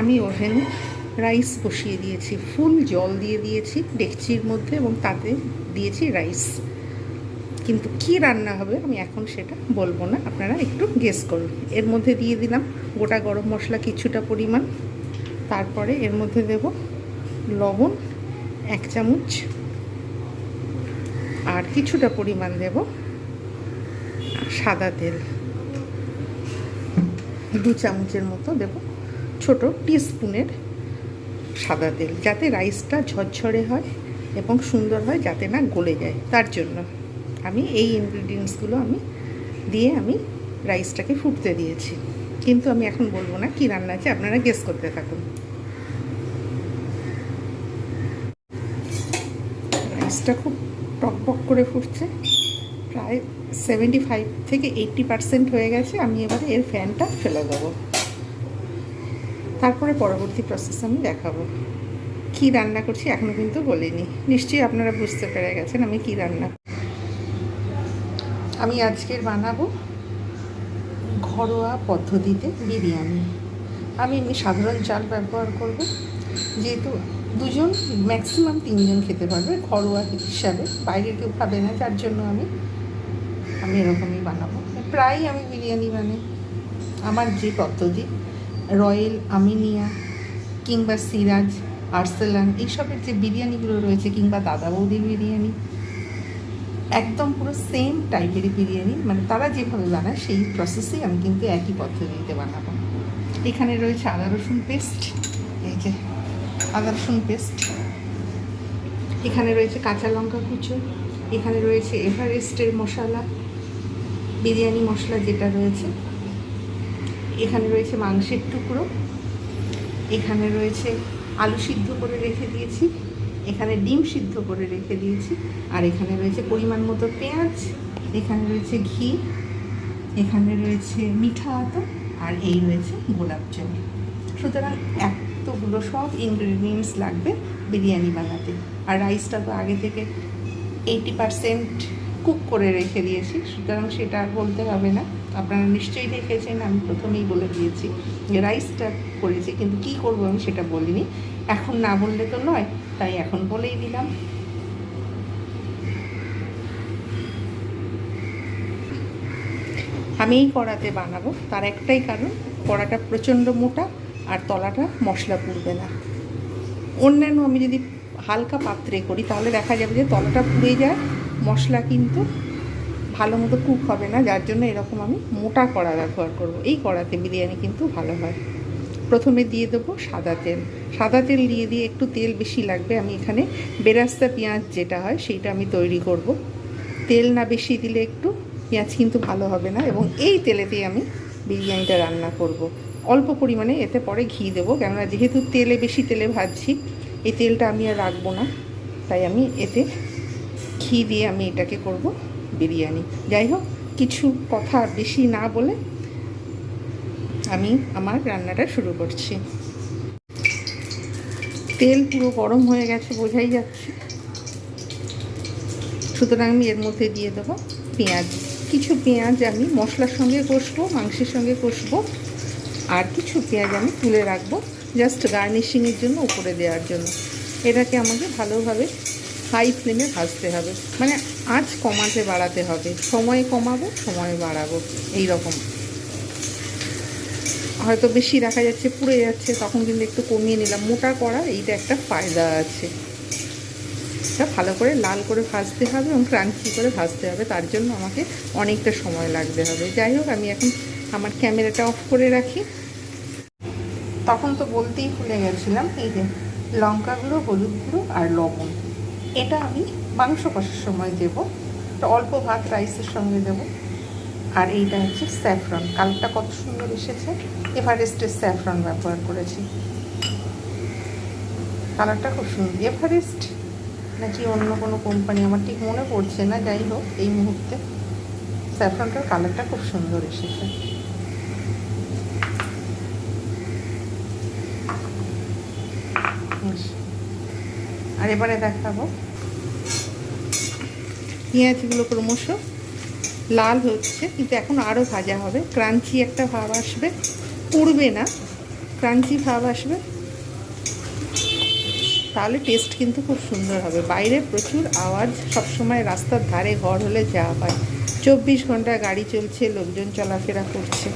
আমি ওভেনে, রাইস বসিয়ে দিয়েছি, ফুল জল দিয়ে দিয়েছি ডেকচির মধ্যে এবং তাতে দিয়েছি রাইস। কিন্তু কি রান্না হবে আমি এখন সেটা বলব না, আপনারা একটু গেস করুন। এর মধ্যে দিয়ে দিলাম গোটা গরম মশলা কিছুটা পরিমাণ, তারপরে এর মধ্যে দেব লবণ এক চামচ, আর কিছুটা পরিমাণ দেব সাদা তেল। দু চামচের মতো দেব ছোট টিস্পুনের সাদা তেল, যাতে রাইসটা ঝরঝরে হয় এবং সুন্দর হয়, যাতে না গলে যায়। তার জন্য আমি এই ইনগ্রিডিয়েন্টসগুলো আমি দিয়ে আমি রাইসটাকে ফুটতে দিয়েছি। কিন্তু আমি এখন বলব না কি রান্না আছে, আপনারা গেস করতে থাকুন। রাইসটা খুব টকবক করে ফুটছে, প্রায় সেভেন্টি ফাইভ থেকে এইট্টি পার্সেন্ট হয়ে গেছে। আমি এবারে এর ফ্যানটা ফেলে দেবো। তারপরে পরবর্তী প্রসেস আমি দেখাবো। কি রান্না করছি এখনও কিন্তু বলিনি। নিশ্চয়ই আপনারা বুঝতে পেরে গেছেন আমি কি রান্না। আমি আজকের বানাবো ঘরোয়া পদ্ধতিতে বিরিয়ানি। আমি এমনি সাধারণ চাল ব্যবহার করব। যেহেতু দুজন ম্যাক্সিমাম তিনজন খেতে পারবে ঘরোয়া হিসাবে। বাইরে কেউ খাবে না, যার জন্য আমি আমি এরকমই বানাবো। প্রায়ই আমি বিরিয়ানি বানাই। আমার যে পদ্ধতি রয়্যাল আমিনিয়া, কিংবা সিরাজ, আর্সেলান, এইসবের যে বিরিয়ানিগুলো রয়েছে, কিংবা দাদা বৌদির বিরিয়ানি, একদম পুরো সেম টাইপেরই বিরিয়ানি। মানে তারা যেভাবে বানায়, সেই প্রসেসেই আমি কিন্তু একই পদ্ধতিতে বানাবো। এখানে রয়েছে আদা রসুন পেস্ট এই যে আদা রসুন পেস্ট এখানে রয়েছে কাঁচা লঙ্কা কুচো। এখানে রয়েছে এভারেস্টের মশলা, বিরিয়ানি মশলা যেটা রয়েছে। এখানে রয়েছে মাংসের টুকরো, এখানে রয়েছে আলু সিদ্ধ করে রেখে দিয়েছি, এখানে ডিম সিদ্ধ করে রেখে দিয়েছি, আর এখানে রয়েছে পরিমাণ মতো পেঁয়াজ, এখানে রয়েছে ঘি, এখানে রয়েছে মিঠা আতা আর এই রয়েছে গোলাপ জল। সুতরাং এতগুলো সব ইনগ্রিডিয়েন্টস লাগবে বিরিয়ানি বানাতে। আর রাইসটা তো আগে থেকে এইটি পারসেন্ট কুক করে রেখে দিয়েছি, সুতরাং সেটা আর বলতে হবে না। আপনারা নিশ্চয়ই দেখেছেন, আমি প্রথমেই বলে দিয়েছি রাইসটা করেছি, কিন্তু কি করব আমি সেটা বলিনি। এখন না বললে তো নয়, তাই এখন বলেই দিলাম। আমি এই কড়াতে বানাবো, তার একটাই কারণ, কড়াটা প্রচণ্ড মোটা আর তলাটা মশলা পুড়বে না। অন্যান্য আমি যদি হালকা পাত্রে করি, তাহলে দেখা যাবে যে তলাটা পুড়ে যায়, মশলা কিন্তু ভালো মতো কুক হবে না, যার জন্য এরকম আমি মোটা কড়া ব্যবহার করব। এই কড়াতে বিরিয়ানি কিন্তু ভালো হয়। প্রথমে দিয়ে দেবো সাদা তেল। সাদা তেল দিয়ে দিয়ে একটু তেল বেশি লাগবে, আমি এখানে বেরাস্তা পেঁয়াজ যেটা হয় সেইটা আমি তৈরি করব। তেল না বেশি দিলে একটু পেঁয়াজ কিন্তু ভালো হবে না এবং এই তেলেতেই আমি বিরিয়ানিটা রান্না করব। অল্প পরিমাণে এতে পরে ঘি দেবো, কেননা যেহেতু তেলে বেশি তেলে ভাজছি, এই তেলটা আমি আর রাখব না। তাই আমি এতে ঘি দিয়ে আমি এটাকে করব। বিরিয়ানি। যাই হোক, কিছু কথা বেশি না বলে আমি আমার রান্নাটা শুরু করছি। তেল পুরো গরম হয়ে গেছে বোঝাই যাচ্ছে। সুতরাং আমি এর মধ্যে দিয়ে দেবো পেঁয়াজ। কিছু পেঁয়াজ আমি মশলার সঙ্গে কষবো, মাংসের সঙ্গে কষবো, আর কিছু পেঁয়াজ আমি তুলে রাখব জাস্ট গার্নিশিংয়ের জন্য উপরে দেওয়ার জন্য। এটাকে আমাকে ভালোভাবে হাই ফ্লেমে ভাজতে হবে। মানে আঁচ কমাতে বাড়াতে হবে। সময় কমাবো, সময় বাড়াবো। এই রকম হয়তো বেশি দেখা যাচ্ছে, পুড়ে যাচ্ছে, তখন কিন্তু একটু কমিয়ে নিলাম। মোটা করা, এইটা একটা ফায়দা আছে। এটা ভালো করে লাল করে ভাজতে হবে এবং ক্রাঞ্চি করে ভাজতে হবে। তার জন্য আমাকে অনেকটা সময় লাগতে হবে। যাই হোক, আমি এখন আমার ক্যামেরাটা অফ করে রাখি। তখন তো বলতেই ভুলে গেছিলাম, এই যে লঙ্কা গুঁড়ো হলুদ গুঁড়ো আর লবণ। এটা আমি মাংস কষার সময় দেব। একটা অল্প ভাত রাইসের সঙ্গে দেব। আর এইটা হচ্ছে স্যাফরন। কালারটা কত সুন্দর এসেছে। এভারেস্টের স্যাফরন ব্যবহার করেছি। কালারটা খুব সুন্দর। এভারেস্ট? নাকি অন্য কোনো কোম্পানি? আমার ঠিক মনে পড়ছে না। যাই হোক, এই মুহূর্তে স্যাফরনটার কালারটা খুব সুন্দর এসেছে। আর এবারে দেখাবো। পেঁয়াজগুলো ক্রমশ লাল হচ্ছে, কিন্তু এখন আরও ভাজা হবে। ক্রাঞ্চি একটা ভাব আসবে পুড়বে না। ক্রাঞ্চি ভাব আসবে। তাহলে টেস্ট কিন্তু খুব সুন্দর হবে। বাইরে প্রচুর আওয়াজ, সবসময় রাস্তার ধারে ঘর হলে যা হয়। চব্বিশ ঘণ্টা গাড়ি চলছে, লোকজন চলাফেরা করছে।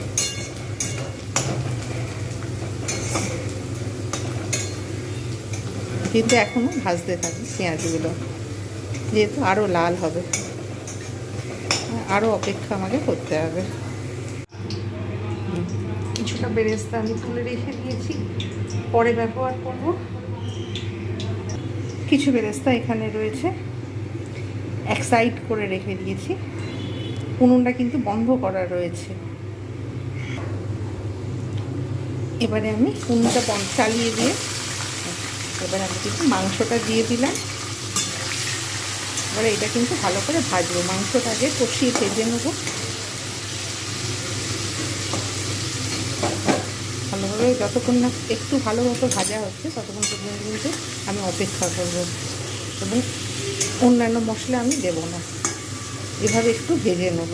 কিন্তু এখনও ভাজতে থাকি পেঁয়াজগুলো। যেহেতু আরও লাল হবে। আরও অপেক্ষা আমাকে করতে হবে। কিছুটা বেরেস্তা আমি তুলে রেখে দিয়েছি। পরে ব্যবহার করব। কিছু বেরেস্তা এখানে রয়েছে। এক সাইড করে রেখে দিয়েছি। উনুনটা কিন্তু বন্ধ করা রয়েছে। এবারে আমি উনুনটা চালিয়ে দিয়ে এবারে আমি কিন্তু মাংসটা দিয়ে দিলাম। এবারে এটা কিন্তু ভালো করে ভাজবো, মাংসটা আগে কষিয়ে ভেজে নেব। ভালোভাবে যতক্ষণ না একটু ভালো মতো ভাজা হচ্ছে, ততক্ষণ পর্যন্ত কিন্তু আমি অপেক্ষা করব। এবং অন্যান্য মশলা আমি দেব না। এভাবে একটু ভেজে নেব,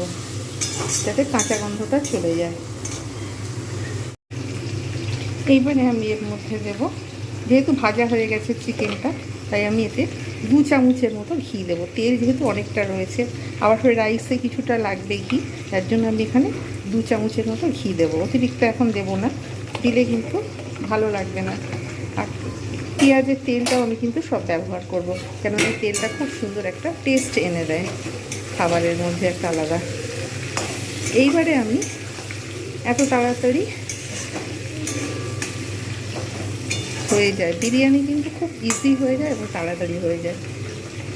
যাতে কাঁচা গন্ধটা চলে যায়। এইবারে আমি এর মধ্যে দেব যেহেতু ভাজা হয়ে গেছে চিকেনটা, তাই আমি এতে দু চামচের মতো ঘি দেবো। তেল যেহেতু অনেকটা রয়েছে, আবার ফের রাইসে কিছুটা লাগবে ঘি, তার জন্য আমি এখানে দু চামচের মতো ঘি দেবো। অতিরিক্ত এখন দেবো না, দিলে কিন্তু ভালো লাগবে না। আর পেঁয়াজের তেলটাও আমি কিন্তু সব ব্যবহার করব, কেননা এই তেলটা খুব সুন্দর একটা টেস্ট এনে দেয়, খাবারের মধ্যে একটা আলাদা। এইবারে আমি এত তাড়াতাড়ি হয়ে যায়। বিরিয়ানি কিন্তু খুব ইজি হয়ে যায় এবং তাড়াতাড়ি হয়ে যায়।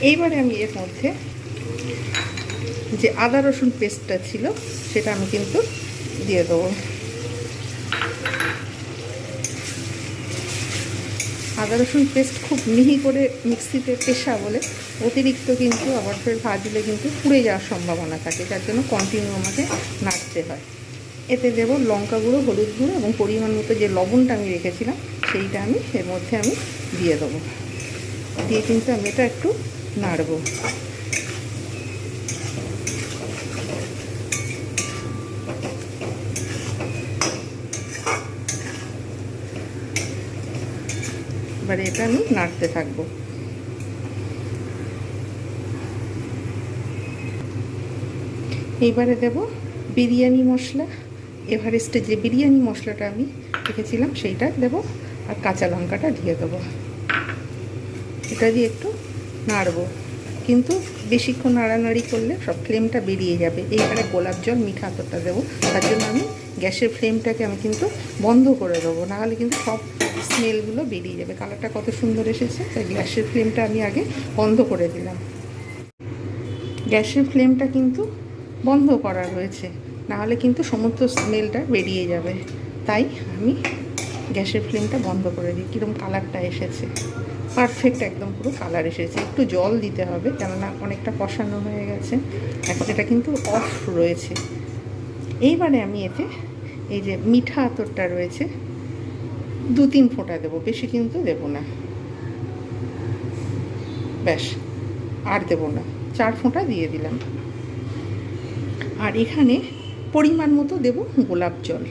এইবারে আমি এর মধ্যে যে আদা রসুন পেস্টটা ছিল, সেটা আমি কিন্তু দিয়ে দেবো। আদা রসুন পেস্ট খুব মিহি করে মিক্সিতে পেশা বলে, অতিরিক্ত কিন্তু আবার ফের ভাজলে কিন্তু পুড়ে যাওয়ার সম্ভাবনা থাকে, যার জন্য কন্টিনিউ আমাকে নাড়তে হয়। এতে দেব লঙ্কা গুঁড়ো, হলুদ গুঁড়ো এবং পরিমাণ মতো যে লবণটা আমি রেখেছিলাম সেইটা আমি, এর মধ্যে আমি দিয়ে দেবো। দিয়ে কিন্তু আমি এটা একটু নাড়বো। এবারে এটা আমি নাড়তে থাকব। এইবারে দেব বিরিয়ানি মশলা। এভারেস্টে যে বিরিয়ানি মশলাটা আমি রেখেছিলাম, সেইটা দেব আর কাঁচা লঙ্কাটা দিয়ে দেবো। এটা দিয়ে একটু নাড়বো। কিন্তু বেশিক্ষণ নাড়ানাড়ি করলে সব ফ্লেমটা বেরিয়ে যাবে। এইবারে গোলাপ জল, মিঠা আতরটা দেবো। তার জন্য আমি গ্যাসের ফ্লেমটাকে আমি কিন্তু বন্ধ করে দেবো। নাহলে কিন্তু সব স্মেলগুলো বেরিয়ে যাবে। কালারটা কত সুন্দর এসেছে। তাই গ্যাসের ফ্লেমটা আমি আগে বন্ধ করে দিলাম। গ্যাসের ফ্লেমটা কিন্তু বন্ধ করা রয়েছে। নাহলে কিন্তু সমস্ত স্মেলটা বেরিয়ে যাবে। তাই আমি গ্যাসের ফ্লেমটা বন্ধ করে দিই। কীরকম কালারটা এসেছে? পারফেক্ট একদম পুরো কালার এসেছে। একটু জল দিতে হবে, কেননা অনেকটা কষানো হয়ে গেছে। এখন এটা কিন্তু অফ রয়েছে। এইবারে আমি এতে এই যে মিঠা আতরটা রয়েছে, দু তিন ফোঁটা দেবো, বেশি কিন্তু দেবো না। ব্যাস, আর দেবো না। চার ফোঁটা দিয়ে দিলাম। আর এখানে পরিমাণ মতো দেব গোলাপ জল।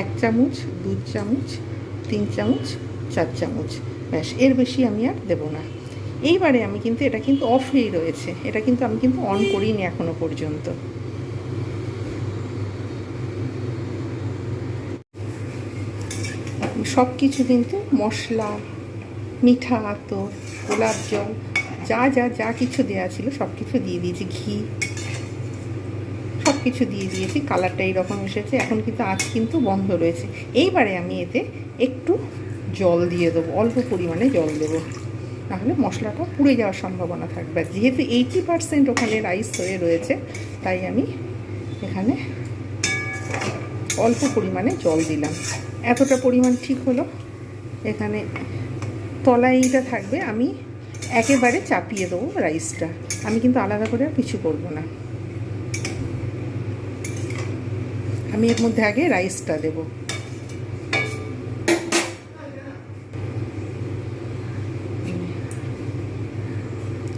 এক চামচ, দু চামচ, তিন চামচ, চার চামচ। ব্যাস, এর বেশি আমি আর দেবো না। এইবারে আমি কিন্তু, এটা কিন্তু অফেই রয়েছে। এটা কিন্তু আমি কিন্তু অন করিনি এখনও পর্যন্ত। সব কিছু কিন্তু মশলা, মিঠা, আতর, গোলাপ জল, যা যা যা কিছু দেওয়া ছিল সব কিছু দিয়ে দিয়েছি। ঘি সব কিছু দিয়ে দিয়েছি কালারটা এইরকম এসেছে, এখন কিন্তু আজ কিন্তু বন্ধ রয়েছে। এইবারে আমি এতে একটু জল দিয়ে দেবো, অল্প পরিমাণে জল দেবো। তাহলে মশলাটা পুড়ে যাওয়ার সম্ভাবনা থাকবে। যেহেতু এইটি পারসেন্ট ওখানে রাইস হয়ে রয়েছে, তাই আমি এখানে অল্প পরিমাণে জল দিলাম। এতটা পরিমাণ ঠিক হলো? এখানে তলাইটা থাকবে, আমি একেবারে চাপিয়ে দেবো রাইসটা আমি কিন্তু আলাদা করে আর কিছু করব না। আমি এর মধ্যে আগে রাইসটা দেব।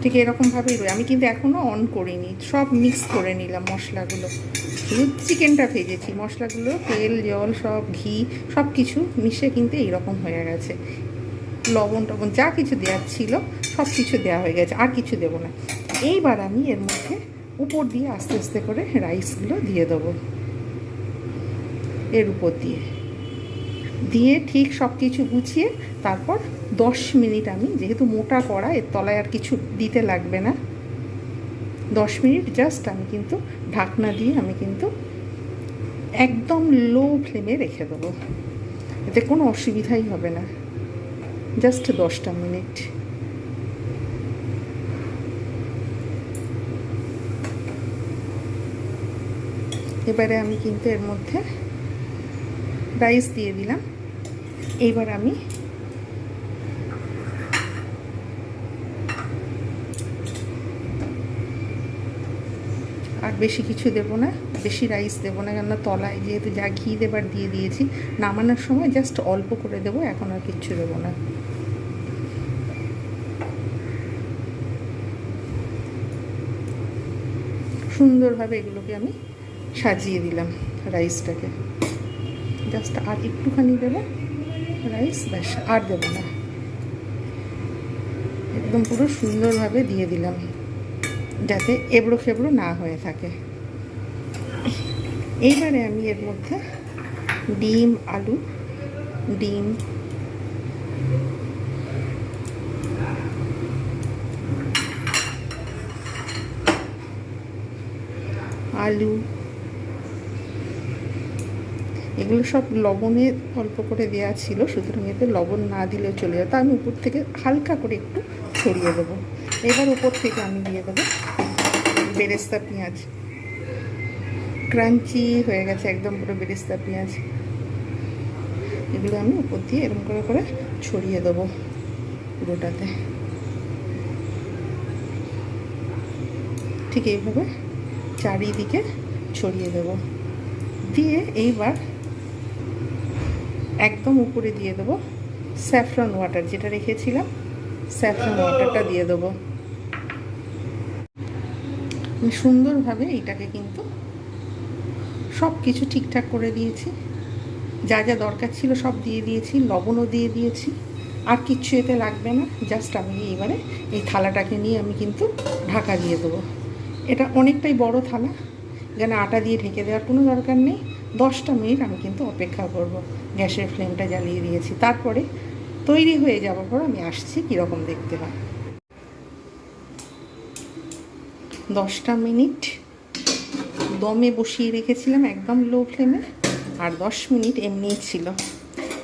ঠিক এরকমভাবেই রয়ে আমি কিন্তু এখনও অন করিনি। সব মিক্স করে নিলাম মশলাগুলো। শুধু চিকেনটা ভেজেছি। মশলাগুলো, তেল, জল, সব, ঘি সব কিছু মিশে কিন্তু এইরকম হয়ে গেছে। লবণ টবণ যা কিছু দেওয়ার ছিল সব কিছু দেওয়া হয়ে গেছে। আর কিছু দেবো না। এইবার আমি এর মধ্যে উপর দিয়ে আস্তে আস্তে করে রাইসগুলো দিয়ে দেবো। এর উপর দিয়ে। দিয়ে ঠিক সব কিছু গুছিয়ে তারপর দশ মিনিট আমি, যেহেতু মোটা কড়া, এর তলায় আর কিছু দিতে লাগবে না। দশ মিনিট জাস্ট আমি কিন্তু ঢাকনা দিয়ে আমি কিন্তু একদম লো ফ্লেমে রেখে দেবো। এতে কোনো অসুবিধাই হবে না। জাস্ট দশটা মিনিট। এবারে আমি কিন্তু এর মধ্যে রাইস দিয়ে দিলাম। এইবার আমি আর বেশি কিছু দেব না, বেশি রাইস দেবো না, কেননা তলায় যেহেতু যা ঘি দেবার দিয়ে দিয়েছি, নামানোর সময় জাস্ট অল্প করে দেবো, এখন আর কিচ্ছু দেবো না। সুন্দরভাবে এগুলোকে আমি সাজিয়ে দিলাম রাইসটাকে জাস্ট আর একটুখানি দেবো। রাইস ব্যাস, আর দেবো না। একদম পুরো সুন্দরভাবে দিয়ে দিলাম, যাতে এবড়ো খেবড়ো না হয়ে থাকে। এইবারে আমি এর মধ্যে ডিম, আলু ডিম, আলু এগুলো সব লবণে অল্প করে দেওয়া ছিল, সুতরাং এতে লবণ না দিলেও চলে যেত। আমি উপর থেকে হালকা করে একটু ছড়িয়ে দেবো। এবার উপর থেকে আমি দিয়ে দেবো বেরেস্তা পেঁয়াজ। ক্রাঞ্চি হয়ে গেছে একদম পুরো বেরেস্তা পেঁয়াজ। এগুলো আমি উপর দিয়ে এরকম করে করে ছড়িয়ে দেবো পুরোটাতে। ঠিক এইভাবে চারিদিকে ছড়িয়ে দেব। দিয়ে এইবার একদম উপরে দিয়ে দেবো স্যাফরন ওয়াটার, যেটা রেখেছিলাম। স্যাফরন ওয়াটারটা দিয়ে দেবো। আমি সুন্দরভাবে এইটাকে কিন্তু সব কিছু ঠিকঠাক করে দিয়েছি। যা যা দরকার ছিল সব দিয়ে দিয়েছি, লবণও দিয়ে দিয়েছি। আর কিচ্ছু এতে লাগবে না, জাস্ট আমি এবারে এই থালাটাকে নিয়ে আমি কিন্তু ঢাকা দিয়ে দেবো। এটা অনেকটাই বড় থালা যেন আটা দিয়ে ঢেকে দেওয়ার কোনো দরকার নেই। দশটা মিনিট আমি কিন্তু অপেক্ষা করব। গ্যাসের ফ্লেমটা জ্বালিয়ে দিয়েছি। তারপরে তৈরি হয়ে যাওয়ার পর আমি আসছি কীরকম দেখতে হয়। দশটা মিনিট দমে বসিয়ে রেখেছিলাম একদম লো ফ্লেমে আর দশ মিনিট এমনিই ছিল।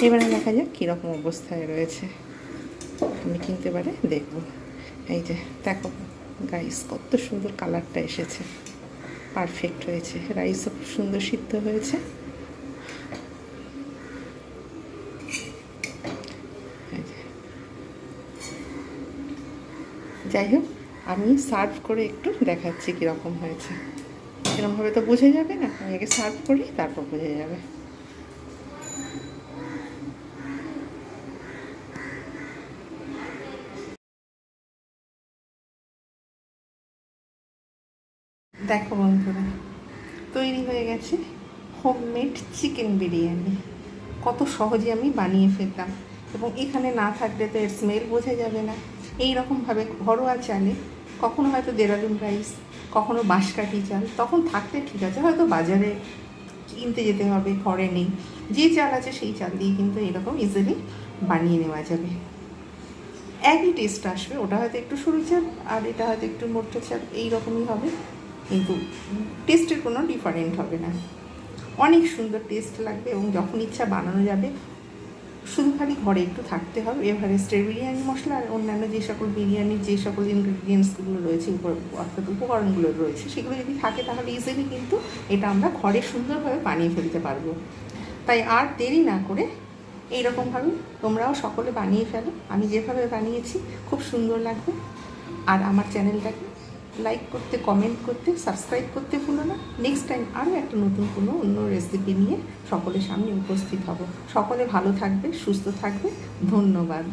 এবারে দেখা যাক কীরকম অবস্থায় রয়েছে। আমি কিন্তু এবারে দেখব। এই যে, দেখো গাইস কত সুন্দর কালারটা এসেছে। পারফেক্ট হয়েছে। রাইসও খুব সুন্দর সিদ্ধ হয়েছে। যাই হোক, আমি সার্ভ করে একটু দেখাচ্ছি কীরকম হয়েছে। এরকমভাবে তো বোঝা যাবে না। আমি আগে সার্ভ করি, তারপর বোঝা যাবে। দেখো বন্ধুরা, তৈরি হয়ে গেছে হোমমেড চিকেন বিরিয়ানি। কত সহজে আমি বানিয়ে ফেলতাম এবং এখানে না থাকলে তো এর স্মেল বোঝা যাবে না। এই রকমভাবে ঘরোয়া চালে কখনো হয়তো দেরাদুন রাইস কখনো বাঁশকাঠি চাল, তখন থাকতে ঠিক আছে, হয়তো বাজারে কিনতে যেতে হবে, ঘরে নেই। যে চাল আছে সেই চাল দিয়ে কিন্তু এরকম ইজিলি বানিয়ে নেওয়া যাবে। একই টেস্ট আসবে, ওটা হয়তো একটু সরু চাল আর এটা হয়তো একটু মোটা চাল, এইরকমই হবে। কিন্তু টেস্টের কোনো ডিফারেন্ট হবে না। অনেক সুন্দর টেস্ট লাগবে এবং যখন ইচ্ছা বানানো যাবে শুধু খালি ঘরে একটু থাকতে হবে। এভারেস্টের বিরিয়ানি মশলা আর অন্যান্য যে সকল বিরিয়ানির যে সকল ইনগ্রিডিয়েন্টসগুলো রয়েছে অর্থাৎ উপকরণগুলো রয়েছে, সেগুলো যদি থাকে তাহলে ইজিলি কিন্তু এটা আমরা ঘরে সুন্দরভাবে বানিয়ে ফেলতে পারব। তাই আর দেরি না করে এইরকমভাবে তোমরাও সকলে বানিয়ে ফেলো। আমি যেভাবে বানিয়েছি, খুব সুন্দর লাগবে। আর আমার চ্যানেলটাকে লাইক করতে কমেন্ট করতে সাবস্ক্রাইব করতে ভুলো না। নেক্সট টাইম আরও একটা নতুন কোনো অন্য রেসিপি নিয়ে সকলের সামনে উপস্থিত হব। সকলে ভালো থাকবে, সুস্থ থাকবে। ধন্যবাদ।